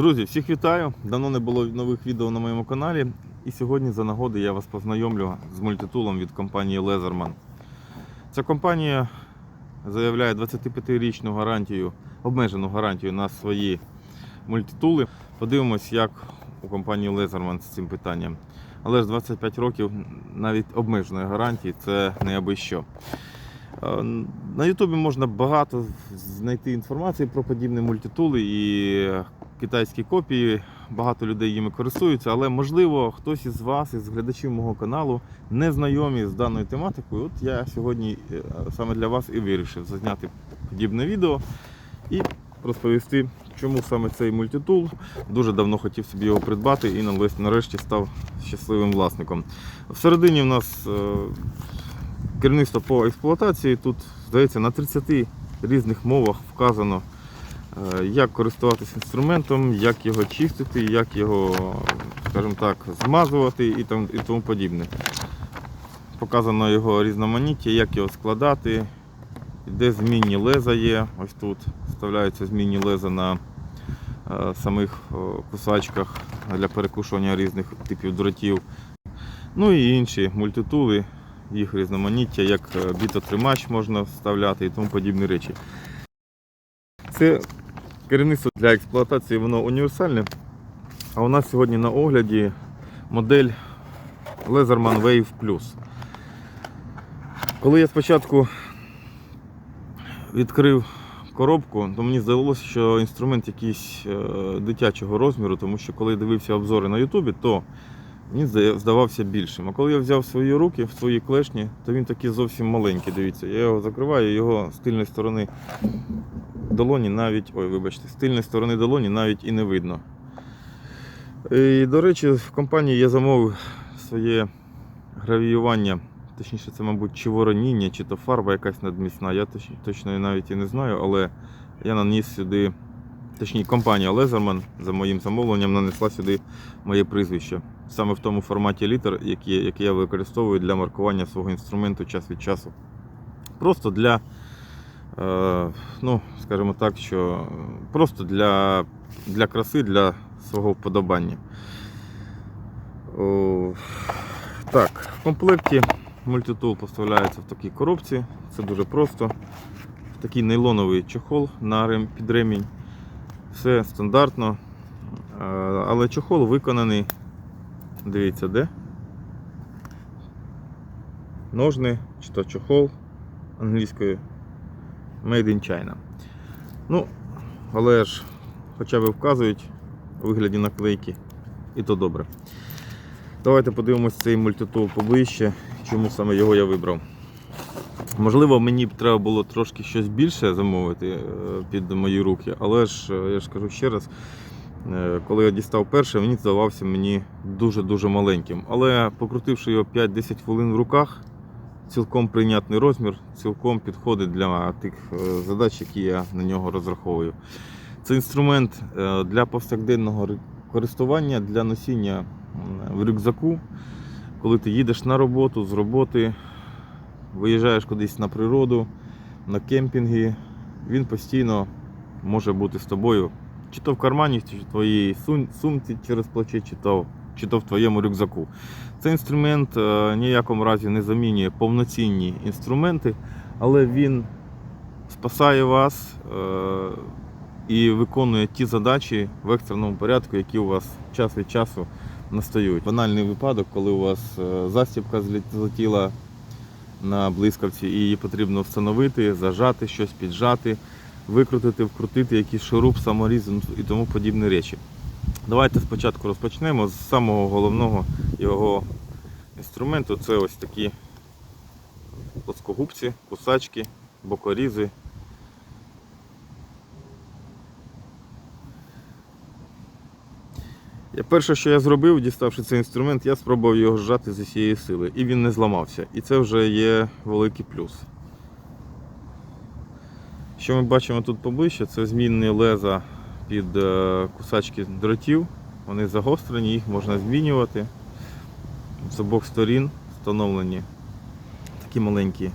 Друзі, всіх вітаю! Давно не було нових відео на моєму каналі. І сьогодні за нагоди я вас познайомлю з мультитулом від компанії Leatherman. Ця компанія заявляє 25-річну гарантію, обмежену гарантію на свої мультитули. Подивимось, як у компанії Leatherman з цим питанням. Але ж 25 років навіть обмеженої гарантії це не аби що. Е, На Ютубі можна багато знайти інформації про подібні мультитули і китайські копії. Багато людей їми користуються, але можливо хтось із вас, із глядачів мого каналу, не знайомі з даною тематикою. От я сьогодні е, саме для вас і вирішив зазняти подібне відео і розповісти, чому саме цей мультитул. Дуже давно хотів собі його придбати і нарешті- став щасливим власником. Всередині в нас е, керівництво по експлуатації. Тут, здається, на 30 різних мовах вказано, як користуватися інструментом, як його чистити, як його, скажімо так, змазувати і, там, і тому подібне. Показано його різноманіття, як його складати, де змінні леза є. Ось тут вставляються змінні леза на е, самих е, кусачках для перекушування різних типів дротів. Ну і інші мультитули, їх різноманіття, як е, бітотримач можна вставляти і тому подібні речі. Це керівництво для експлуатації, воно універсальне. А у нас сьогодні на огляді модель Leatherman Wave Plus. Коли я спочатку відкрив коробку, то мені здалося, що інструмент якийсь е, дитячого розміру, тому що коли я дивився обзори на Ютубі, то він здавався більшим. А коли я взяв свої руки, в свої клешні, то він такий зовсім маленький. Дивіться, я його закриваю, його з тильної сторони долоні навіть, ой, вибачте, з тильної сторони долоні навіть і не видно. І, до речі, в компанії я замовив своє гравіювання, точніше, це, мабуть, чи вороніння, чи то фарба якась надмісна. Я точно навіть і не знаю, але я наніс сюди, точніше, компанія Leatherman за моїм замовленням нанесла сюди моє прізвище. Саме в тому форматі літер, який, який я використовую для маркування свого інструменту час від часу. Просто для, е, ну, скажімо так, що просто для, для краси, для свого вподобання. О, так, в комплекті мультитул поставляється в такій коробці. Це дуже просто. Такий нейлоновий чохол на рем, під ремінь. Все стандартно. Е, Але чохол виконаний. Дивіться, де? Ножни, чи то чохол англійською Made in China. Ну, але ж хоча б вказують у вигляді наклейки, і то добре. Давайте подивимось цей мультитул поближче, чому саме його я вибрав. Можливо, мені б треба було трошки щось більше замовити е, під мої руки, але ж е, я ж кажу ще раз, е, коли я дістав перше, він здавався мені дуже-дуже маленьким. Але покрутивши його 5-10 хвилин в руках, цілком прийнятний розмір, цілком підходить для тих задач, які я на нього розраховую. Це інструмент для повсякденного користування, для носіння в рюкзаку, коли ти їдеш на роботу, з роботи, виїжджаєш кудись на природу, на кемпінги, він постійно може бути з тобою, чи то в кармані, чи в твоїй сумці через плече, чи то, чи то в твоєму рюкзаку. Цей інструмент е, ніякому разі не замінює повноцінні інструменти, але він спасає вас е, і виконує ті задачі в екстреному порядку, які у вас час від часу настають. Банальний випадок, коли у вас е, застібка злетіла на блискавці, і її потрібно встановити, зажати щось, піджати, викрутити, вкрутити якийсь шуруп, саморіз і тому подібні речі. Давайте спочатку розпочнемо з самого головного його інструменту. Це ось такі плоскогубці, кусачки, бокорізи. Я перше, що я зробив, діставши цей інструмент, я спробував його зжати з усієї сили. І він не зламався. І це вже є великий плюс. Що ми бачимо тут поближче, це змінні леза під е, кусачки дротів. Вони загострені, їх можна змінювати. З обох сторін встановлені такі маленькі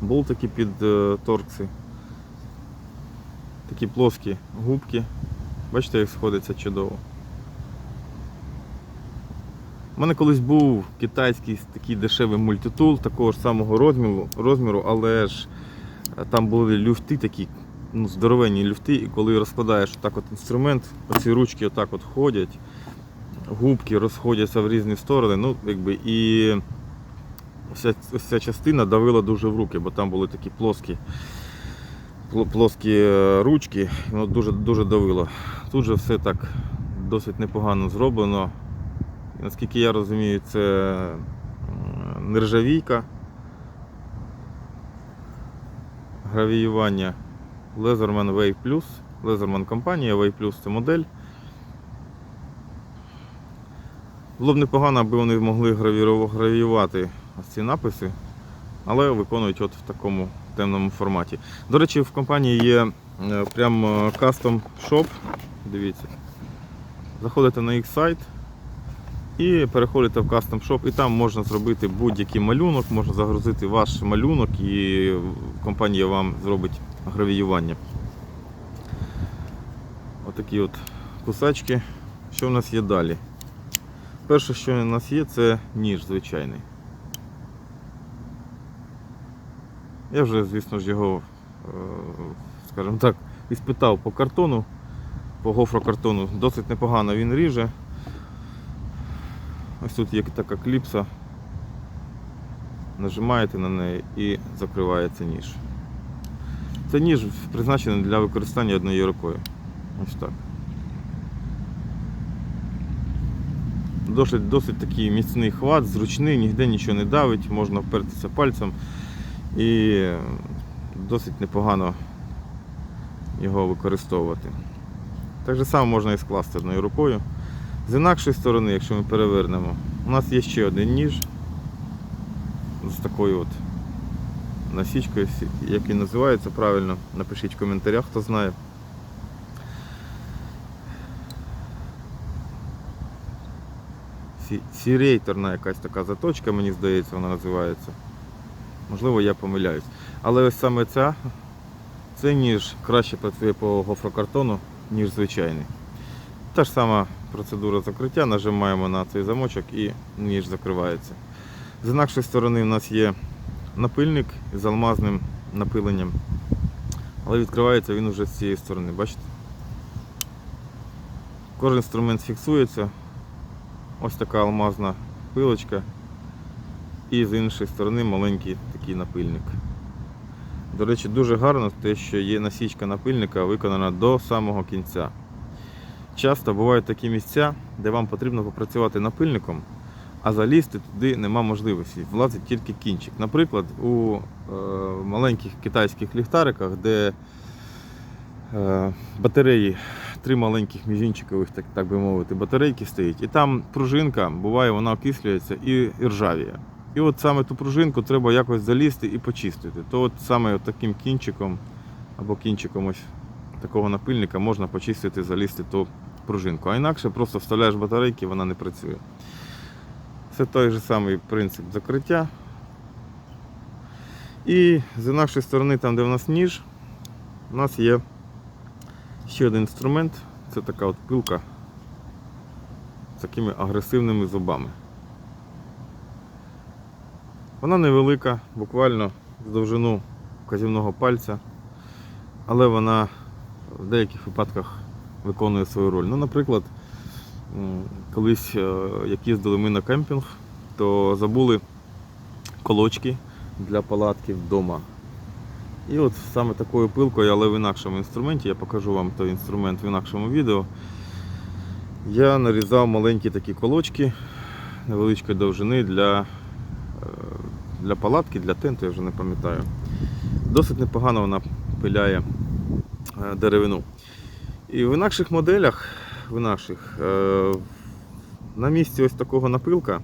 болтики під е, торкси, такі плоскі губки Бачите, як сходиться чудово. У мене колись був китайський такий дешевий мультитул такого ж самого розміру, розміру але ж е, там були люфти такі, ну, здоровенні люфти, і коли розкладаєш отак от інструмент, оці ручки отак от ходять, губки розходяться в різні сторони, ну, якби, і вся, ось ця частина давила дуже в руки, бо там були такі плоскі, плоскі е, ручки, воно дуже, дуже давило. Тут же все так досить непогано зроблено. Наскільки я розумію, це нержавійка, гравіювання Leatherman Wave Plus. Leatherman компанія Wave Plus це модель. Було б непогано, аби вони могли гравіювати ці написи, але виконують от в такому темному форматі. До речі, в компанії є е, прям е, кастом шоп. Дивіться. Заходите на їх сайт і переходите в кастом шоп, і там можна зробити будь-який малюнок, можна загрузити ваш малюнок і компанія вам зробить гравіювання. Отакі от кусачки. Що в нас є далі? Перше, що у нас є, це ніж звичайний. Я вже, звісно ж, його, е, скажімо так, іспитав по картону, по гофрокартону. Досить непогано він ріже. Ось тут є така кліпса. Нажимаєте на неї і закривається ніж. Це ніж призначений для використання однією рукою. Ось так. Досить, досить такий міцний хват, зручний, ніде нічого не давить, можна впертися пальцем і досить непогано його використовувати. Так же само можна і скласти одною рукою. З інакшої сторони, якщо ми перевернемо, у нас є ще один ніж з такою от насічкою, як він називається правильно, напишіть в коментарях, хто знає. Сі- Сірейторна якась така заточка, мені здається, вона називається. Можливо, я помиляюсь. Але ось саме ця, цей ніж краще працює по гофрокартону, ніж звичайний. Та ж сама процедура закриття, нажимаємо на цей замочок і ніж закривається. З інакшої сторони у нас є напильник з алмазним напиленням. Але відкривається він уже з цієї сторони, бачите? Кожен інструмент фіксується. Ось така алмазна пилочка. І з іншої сторони маленький такий напильник. До речі, дуже гарно те, що є насічка напильника виконана до самого кінця. Часто бувають такі місця, де вам потрібно попрацювати напильником, а залізти туди нема можливості. Влазить тільки кінчик. Наприклад, у е, маленьких китайських ліхтариках, де е, батареї, три маленьких мізинчикових, так, так би мовити, батарейки стоять, і там пружинка, буває, вона окислюється і ржавіє. І от саме ту пружинку треба якось залізти і почистити. То от саме от таким кінчиком або кінчиком ось такого напильника можна почистити, залізти ту пружинку. А інакше просто вставляєш батарейки, вона не працює. Це той же самий принцип закриття. І з інакшої сторони, там де в нас ніж, у нас є ще один інструмент. Це така от пилка з такими агресивними зубами. Вона невелика, буквально з довжину казівного пальця, але вона в деяких випадках виконує свою роль. Ну, наприклад, колись, е, як їздили ми на кемпінг, то забули колочки для палатки вдома. І от саме такою пилкою, але в інакшому інструменті, я покажу вам той інструмент в інакшому відео. Я нарізав маленькі такі колочки невеличкої довжини для, е, для палатки, для тенту, я вже не пам'ятаю. Досить непогано вона пиляє е, деревину. І в інакших моделях, в інакших, е, на місці ось такого напилка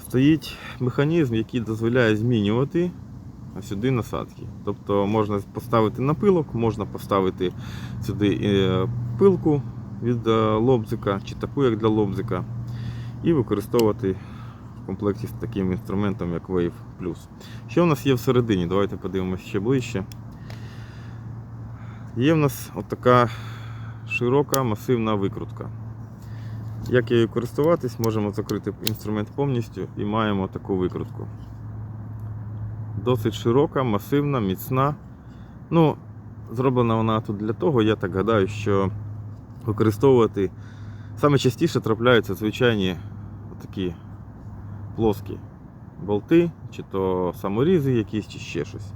стоїть механізм, який дозволяє змінювати сюди насадки. Тобто можна поставити напилок, можна поставити сюди е, пилку від е, лобзика чи таку, як для лобзика, і використовувати в комплекті з таким інструментом, як Wave Plus. Що у нас є всередині? Давайте подивимося ще ближче. Є в нас от така широка масивна викрутка. Як її користуватись, можемо закрити інструмент повністю і маємо таку викрутку. Досить широка, масивна, міцна. Ну, зроблена вона тут для того, я так гадаю, що використовувати саме частіше трапляються звичайні такі плоскі болти, чи то саморізи якісь, чи ще щось.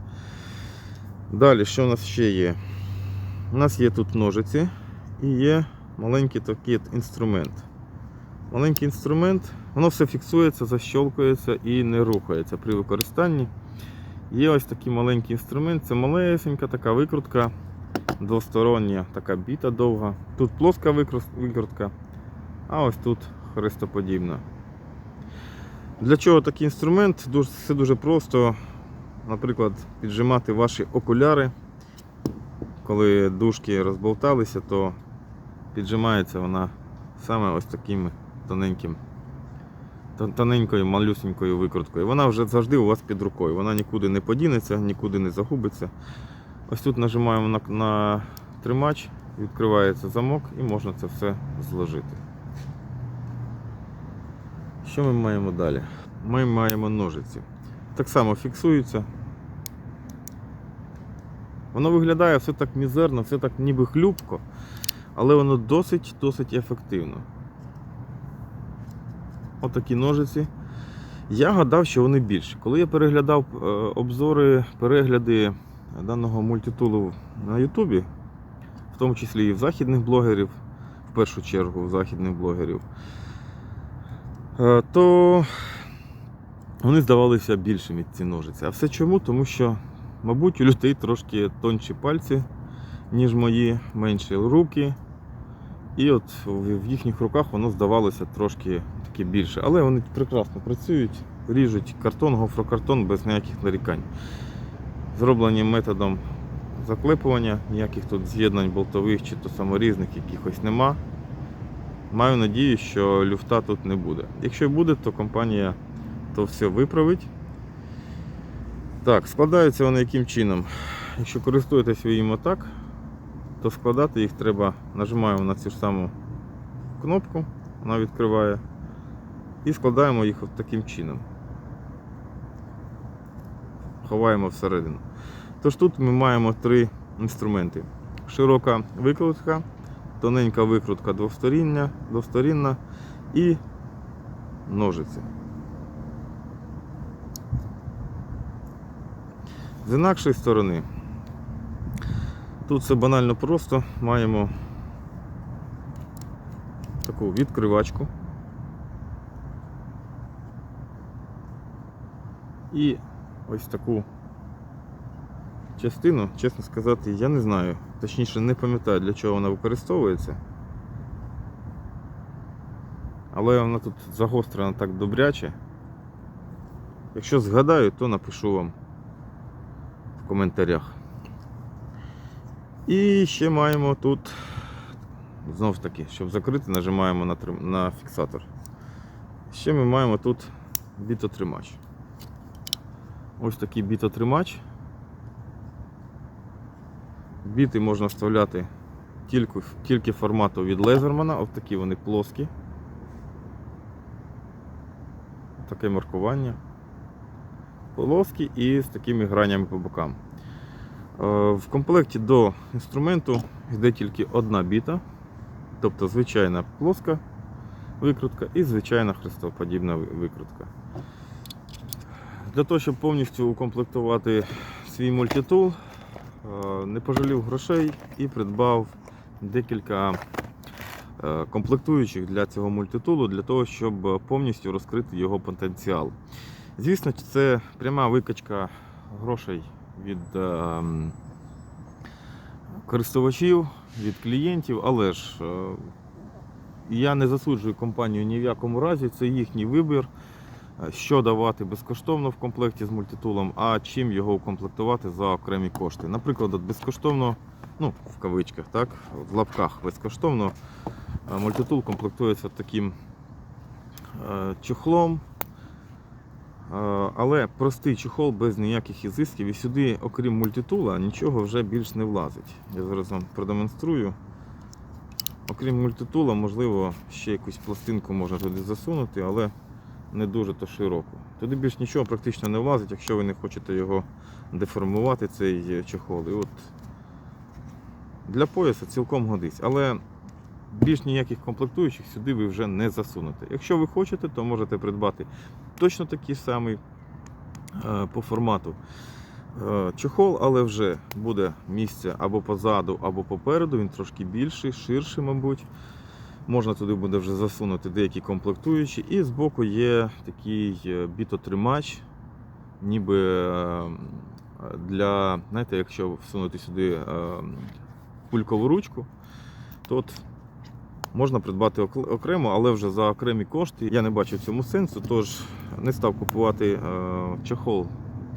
Далі, що у нас ще є? У нас є тут ножиці і є маленький такий інструмент. Маленький інструмент, воно все фіксується, защолкується і не рухається при використанні. Є ось такий маленький інструмент, це малесенька така викрутка, двостороння, така біта довга. Тут плоска викрутка, а ось тут хрестоподібна. Для чого такий інструмент? Все дуже просто. Наприклад, піджимати ваші окуляри. Коли дужки розболталися, то піджимається вона саме ось таким тоненьким, тоненькою, малюсенькою викруткою. Вона вже завжди у вас під рукою. Вона нікуди не подінеться, нікуди не загубиться. Ось тут нажимаємо на, на тримач, відкривається замок і можна це все зложити. Що ми маємо далі? Ми маємо ножиці. Так само фіксується. Воно виглядає все так мізерно, все так ніби хлюпко, але воно досить-досить ефективно. Отакі ножиці. Я гадав, що вони більші. Коли я переглядав е, обзори, перегляди даного мультитулу на Ютубі, в тому числі і в західних блогерів, в першу чергу в західних блогерів, е, то вони здавалися більшими ці ножиці. А все чому? Тому що, мабуть, у людей трошки тонші пальці, ніж мої, менші руки. І от в їхніх руках воно здавалося трошки таки більше. Але вони прекрасно працюють, ріжуть картон, гофрокартон без ніяких нарікань. Зроблені методом заклепування, ніяких тут з'єднань болтових чи то саморізних якихось нема. Маю надію, що люфта тут не буде. Якщо буде, то компанія то все виправить. Так, складаються вони яким чином? Якщо користуєтесь ви їм отак, то складати їх треба, нажимаємо на цю ж саму кнопку, вона відкриває, і складаємо їх от таким чином. Ховаємо всередину. Тож тут ми маємо три інструменти: широка викрутка, тоненька викрутка двосторінна і ножиці. З інакшої сторони, тут все банально просто. Маємо таку відкривачку. І ось таку частину, чесно сказати, я не знаю. Точніше, не пам'ятаю, для чого вона використовується. Але вона тут загострена так добряче. Якщо згадаю, то напишу вам коментарях. І ще маємо тут, знов ж таки, щоб закрити, нажимаємо на, на фіксатор. Ще ми маємо тут бітотримач. Ось такий бітотримач. Біти можна вставляти тільки, тільки формату від Лезермана, ось такі вони плоскі. Таке маркування. Плоскі і з такими гранями по бокам. Е, В комплекті до інструменту йде тільки одна біта, тобто звичайна плоска викрутка і звичайна хрестоподібна викрутка. Для того, щоб повністю укомплектувати свій мультитул, е, не пожалів грошей і придбав декілька е, комплектуючих для цього мультитулу, для того, щоб повністю розкрити його потенціал. Звісно, це пряма викачка грошей від е, користувачів, від клієнтів, але ж е, я не засуджую компанію ні в якому разі, це їхній вибір, е, що давати безкоштовно в комплекті з мультитулом, а чим його укомплектувати за окремі кошти. Наприклад, безкоштовно, ну, в кавичках, так, в лапках безкоштовно е, мультитул комплектується таким е, чохлом. Е, Але простий чохол без ніяких ізисків і сюди, окрім мультитула, нічого вже більш не влазить. Я зараз вам продемонструю. окрім мультитула, можливо, ще якусь пластинку можна туди засунути, але не дуже то широко. Туди більш нічого практично не влазить, якщо ви не хочете його деформувати, цей е, чохол. І от для пояса цілком годиться. Але більш ніяких комплектуючих сюди ви вже не засунете. Якщо ви хочете, то можете придбати точно такий самий е, по формату е, чохол, але вже буде місце або позаду, або попереду. Він трошки більший, ширший, мабуть. Можна туди буде вже засунути деякі комплектуючі. І збоку є такий е, бітотримач, ніби для, знаєте, якщо всунути сюди кулькову ручку, то от можна придбати окремо, але вже за окремі кошти. Я не бачу цьому сенсу, тож не став купувати е, чохол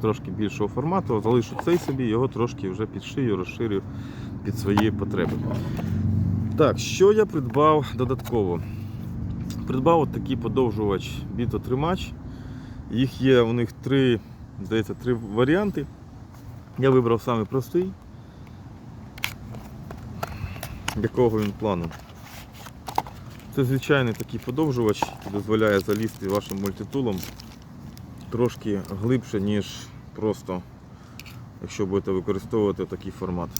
трошки більшого формату, залишу цей собі, його трошки вже підшию, розширю під свої потреби. Так, що я придбав додатково? Придбав от такий подовжувач бітотримач. Їх є у них три, здається, три варіанти. Я вибрав самий простий. Якого він плану? Це звичайний такий подовжувач, який дозволяє залізти вашим мультитулом трошки глибше, ніж просто, якщо будете використовувати такий формат.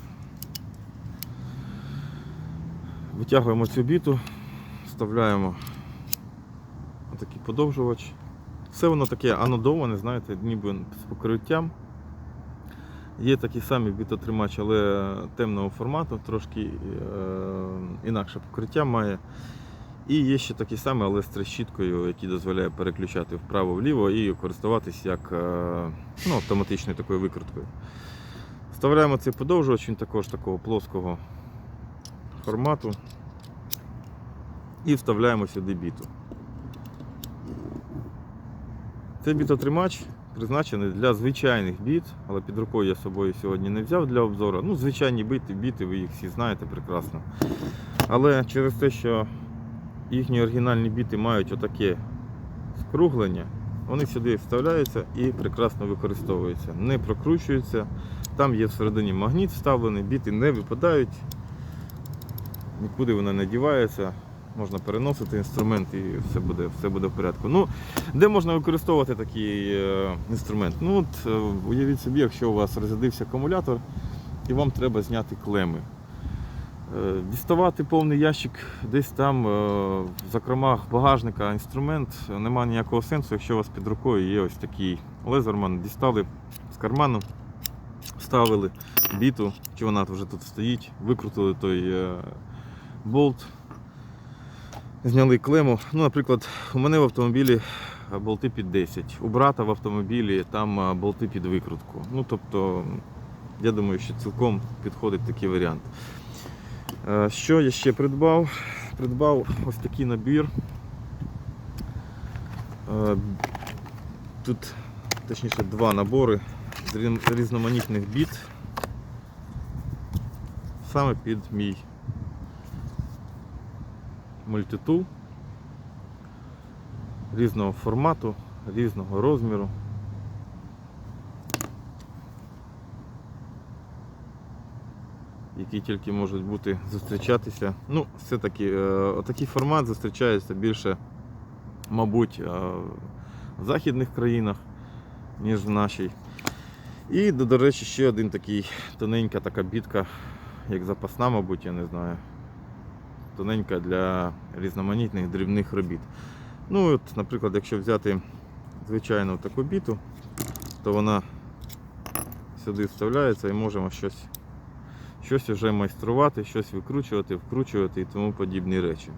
Витягуємо цю біту, вставляємо такий подовжувач. Все воно таке анодоване, знаєте, ніби з покриттям. Є такі самі бітотримач, але темного формату, трошки е, інакше покриття має. І є ще такий самий, але з трещіткою, який дозволяє переключати вправо-вліво і користуватись як е, ну, автоматичною такою викруткою. Вставляємо цей подовжувач, він також такого плоского формату. І вставляємо сюди біту. Цей бітотримач призначений для звичайних біт, але під рукою я з собою сьогодні не взяв для обзору. Ну, звичайні біти, біти, ви їх всі знаєте прекрасно. Але через те, що їхні оригінальні біти мають отаке скруглення, вони сюди вставляються і прекрасно використовуються. Не прокручуються. Там є всередині магніт вставлений, біти не випадають, нікуди вона не дівається. Можна переносити інструмент і все буде, все буде в порядку. Ну, де можна використовувати такий е, інструмент? Ну, от, е, уявіть собі, якщо у вас розрядився акумулятор і вам треба зняти клеми. Е, Діставати повний ящик десь там, е, в закромах багажника, інструмент немає ніякого сенсу, якщо у вас під рукою є ось такий лезерман. Дістали з карману, вставили біту, чи вона вже тут стоїть, викрутили той е, болт, зняли клему. Ну, наприклад, у мене в автомобілі е, болти під 10, у брата в автомобілі там е, болти під викрутку. Ну, тобто, я думаю, що цілком підходить такий варіант. Е, Що я ще придбав? Придбав ось такий набір. Е, Тут, точніше, два набори різноманітних біт. Саме під мій мультитул різного формату, різного розміру. Які тільки можуть бути зустрічатися. Ну, все-таки е, такий формат зустрічається більше, мабуть, е, в західних країнах, ніж в нашій. І, до, речі, ще один такий тоненька така бітка, як запасна, мабуть, я не знаю. Тоненька для різноманітних дрібних робіт. Ну, от, наприклад, якщо взяти звичайну таку біту, то вона сюди вставляється і можемо щось щось вже майструвати, щось викручувати, вкручувати і тому подібні речі.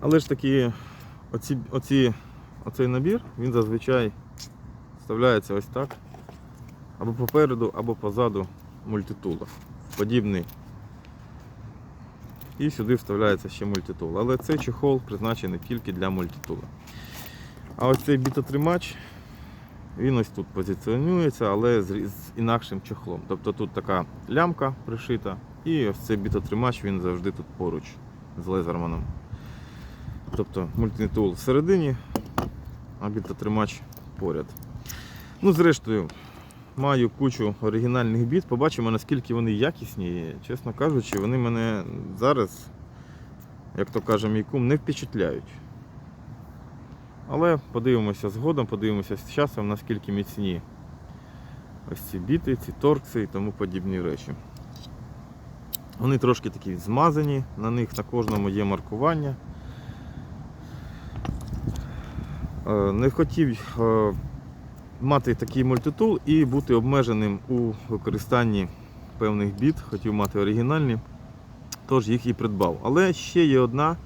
Але ж таки, оці, оці, оцей набір, він зазвичай вставляється ось так. Або попереду, або позаду мультитула. Подібний. І сюди вставляється ще мультитул. Але цей чехол призначений тільки для мультитула. А ось цей бітотримач, він ось тут позиціонується, але з, інакшим чохлом. Тобто тут така лямка пришита, і ось цей бітотримач він завжди тут поруч з лезерманом. Тобто мультитул всередині, а бітотримач поряд. Ну, зрештою, маю кучу оригінальних біт. Побачимо, наскільки вони якісні. Чесно кажучи, вони мене зараз, як то каже мій кум, не впечатляють. Але подивимося згодом, подивимося з часом, наскільки міцні ось ці біти, ці торкси і тому подібні речі. Вони трошки такі змазані, на них на кожному є маркування. Е, Не хотів е, мати такий мультитул і бути обмеженим у використанні певних біт, хотів мати оригінальні, тож їх і придбав. Але ще є одна,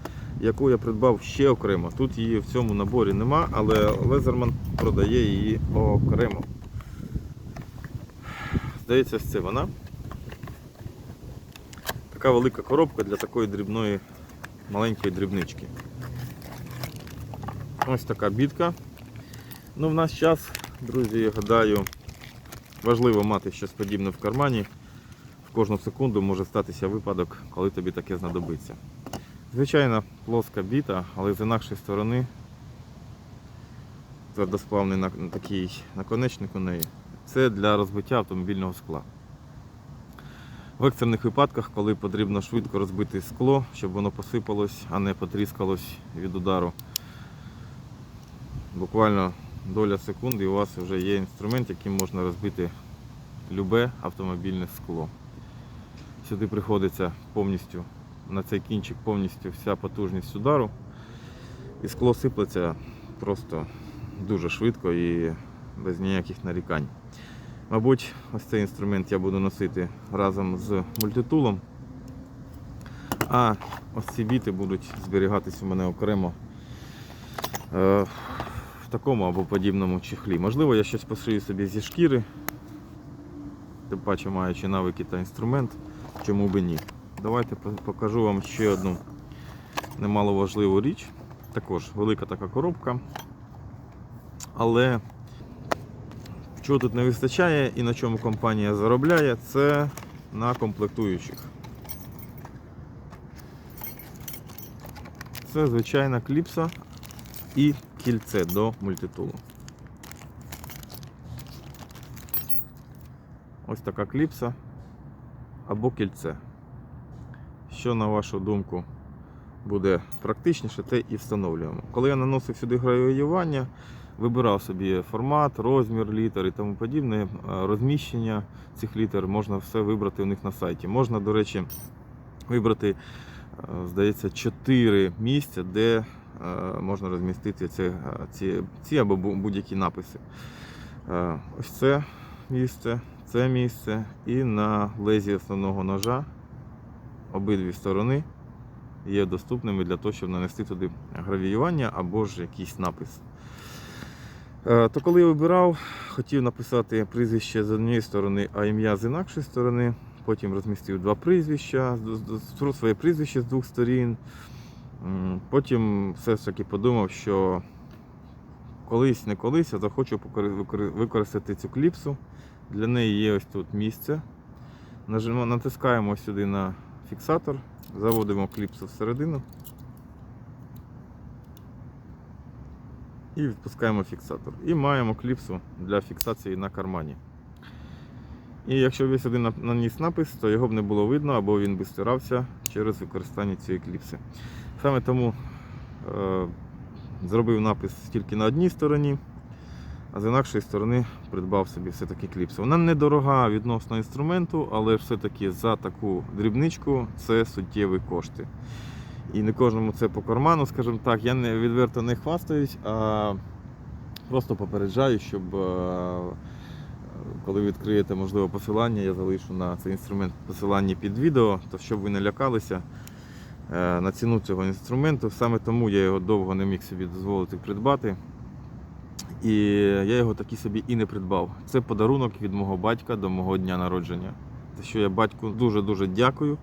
яку я придбав ще окремо. Тут її в цьому наборі нема, але Лезерман продає її окремо. Здається, це вона. Така велика коробка для такої дрібної, маленької дрібнички. Ось така бітка. Ну, в наш час, друзі, я гадаю, важливо мати щось подібне в кармані. В кожну секунду може статися випадок, коли тобі таке знадобиться. Звичайно, плоска біта, але з інакшої сторони твердосплавний такий наконечник у неї. Це для розбиття автомобільного скла. В екстрених випадках, коли потрібно швидко розбити скло, щоб воно посипалось, а не потріскалось від удару. Буквально доля секунди у вас вже є інструмент, яким можна розбити любе автомобільне скло. Сюди приходиться повністю на цей кінчик повністю вся потужність удару. І скло сиплеться просто дуже швидко і без ніяких нарікань. Мабуть, ось цей інструмент я буду носити разом з мультитулом. А ось ці біти будуть зберігатись у мене окремо е, в такому або подібному чехлі. Можливо, я щось пошию собі зі шкіри, тим паче маючи навики та інструмент, чому би ні. Давайте покажу вам ще одну немаловажливу річ. Також велика така коробка. Але чого тут не вистачає і на чому компанія заробляє, це на комплектуючих. Це звичайна кліпса і кільце до мультитулу. Ось така кліпса або кільце. Що, на вашу думку, буде практичніше, те і встановлюємо. Коли я наносив сюди гравіювання, вибирав собі формат, розмір літер і тому подібне, е, розміщення цих літер можна все вибрати у них на сайті. Можна, до речі, вибрати, е, здається, 4 місця, де е, можна розмістити ці, ці, ці або будь-які написи. Ось це місце, це місце і на лезі основного ножа обидві сторони є доступними для того, щоб нанести туди гравіювання або ж якийсь напис. Е, То коли я вибирав, хотів написати прізвище з однієї сторони, а ім'я з інакшої сторони. Потім розмістив два прізвища, з- своє прізвище з двох сторін. Потім все ж таки подумав, що колись не колись я захочу використати цю кліпсу. Для неї є ось тут місце. Натискаємо сюди на фіксатор, заводимо кліпсу всередину і відпускаємо фіксатор. І маємо кліпсу для фіксації на кармані. І якщо ви сюди наніс напис, то його б не було видно або він би стирався через використання цієї кліпси. Саме тому е, зробив напис тільки на одній стороні, а з інакшої сторони придбав собі все-таки кліпсу. Вона недорога відносно інструменту, але все-таки за таку дрібничку це суттєві кошти. І не кожному це по карману, скажімо так. Я не відверто не хвастаюсь, а просто попереджаю, щоб е, коли відкриєте можливо посилання, я залишу на цей інструмент посилання під відео, то щоб ви не лякалися е, на ціну цього інструменту. Саме тому я його довго не міг собі дозволити придбати. І я його таки собі і не придбав. Це подарунок від мого батька до мого дня народження. За що я батьку дуже-дуже дякую.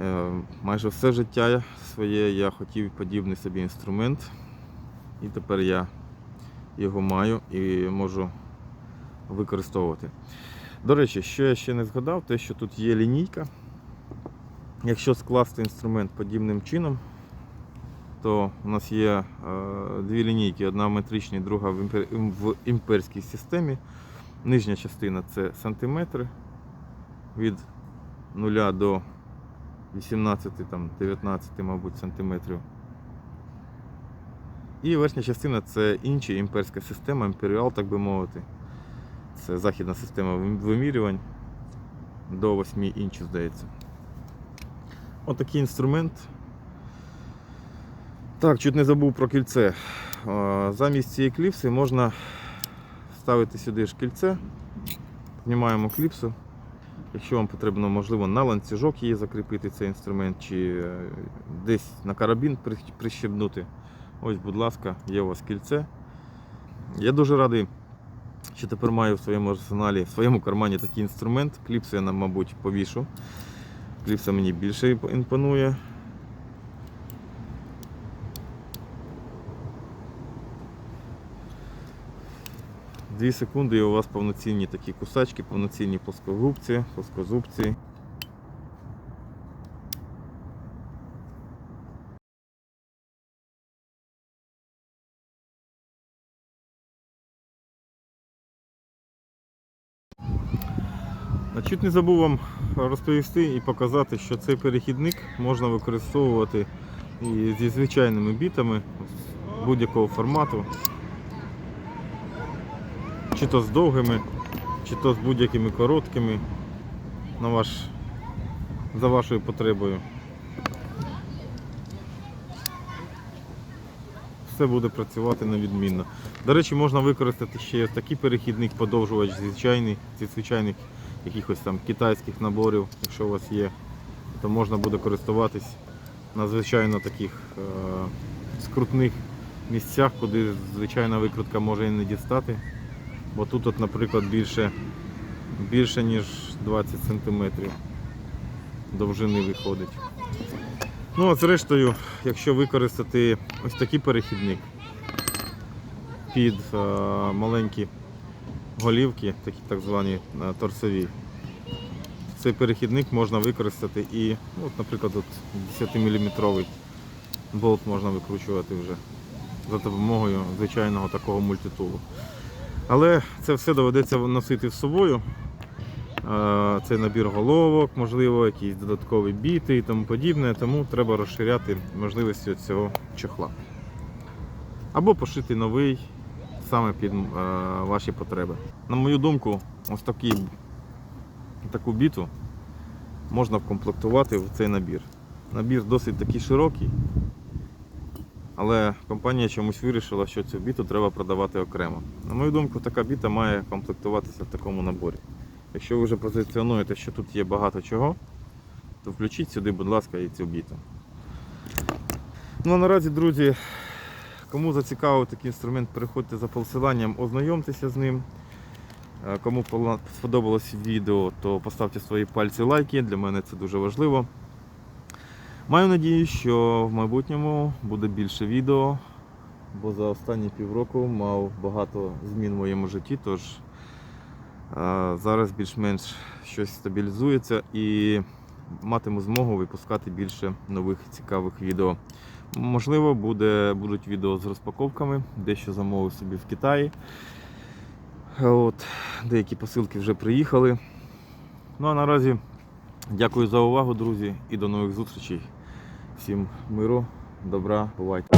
Е, Майже все життя своє я хотів подібний собі інструмент. І тепер я його маю і можу використовувати. До речі, що я ще не згадав, те, що тут є лінійка. Якщо скласти інструмент подібним чином, то у нас є е, дві лінійки: одна в метричній, друга в, імпер... в імперській системі. Нижня частина це сантиметри від 0 до 18, там, 19, мабуть, сантиметрів. І верхня частина це інша імперська система, імперіал, так би мовити. Це західна система вимірювань до 8 інчів, здається. Отакий інструмент. Так, чуть не забув про кільце. Замість цієї кліпси можна ставити сюди ж кільце. Знімаємо кліпсу. Якщо вам потрібно, можливо, на ланцюжок її закріпити цей інструмент, чи е, десь на карабін при- прищебнути. Ось, будь ласка, є у вас кільце. Я дуже радий, що тепер маю в своєму арсеналі, в своєму кармані такий інструмент. Кліпсу я, мабуть, повішу. Кліпса мені більше імп- імпонує. Дві секунди і у вас повноцінні такі кусачки, повноцінні плоскогубці, плоскозубці. Чуть не забув вам розповісти і показати, що цей перехідник можна використовувати і зі звичайними бітами будь-якого формату. Чи то з довгими, чи то з будь-якими короткими на ваш, за вашою потребою. Все буде працювати на відмінно. До речі, можна використати ще ось такий перехідник, подовжувач звичайний, зі звичайних якихось там китайських наборів, якщо у вас є, то можна буде користуватись на звичайно таких е- скрутних місцях, куди звичайна викрутка може і не дістати. Бо тут, от, наприклад, більше, більше ніж 20 см довжини виходить. Ну, а зрештою, якщо використати ось такий перехідник під е, маленькі голівки, такі так звані е, торцеві, цей перехідник можна використати і, ну, от, наприклад, от 10-мм болт можна викручувати вже за допомогою звичайного такого мультитулу. Але це все доведеться носити з собою. Це набір головок, можливо, якісь додаткові біти і тому подібне, тому треба розширяти можливості цього чохла. Або пошити новий саме під ваші потреби. На мою думку, ось такі, таку біту можна вкомплектувати в цей набір. Набір досить такий широкий, але компанія чомусь вирішила, що цю біту треба продавати окремо. На мою думку, така біта має комплектуватися в такому наборі. Якщо ви вже позиціонуєте, що тут є багато чого, то включіть сюди, будь ласка, і цю біту. Ну а наразі, друзі, кому зацікавив такий інструмент, переходьте за посиланням, ознайомтеся з ним. Е, Кому сподобалось відео, то поставте свої пальці лайки, для мене це дуже важливо. Маю надію, що в майбутньому буде більше відео, бо за останні півроку мав багато змін в моєму житті, тож е, зараз більш-менш щось стабілізується і матиму змогу випускати більше нових цікавих відео. Можливо, буде, будуть відео з розпаковками, дещо замовив собі в Китаї. От, деякі посилки вже приїхали. Ну а наразі дякую за увагу, друзі, і до нових зустрічей. Всім миру, добра, бувайте.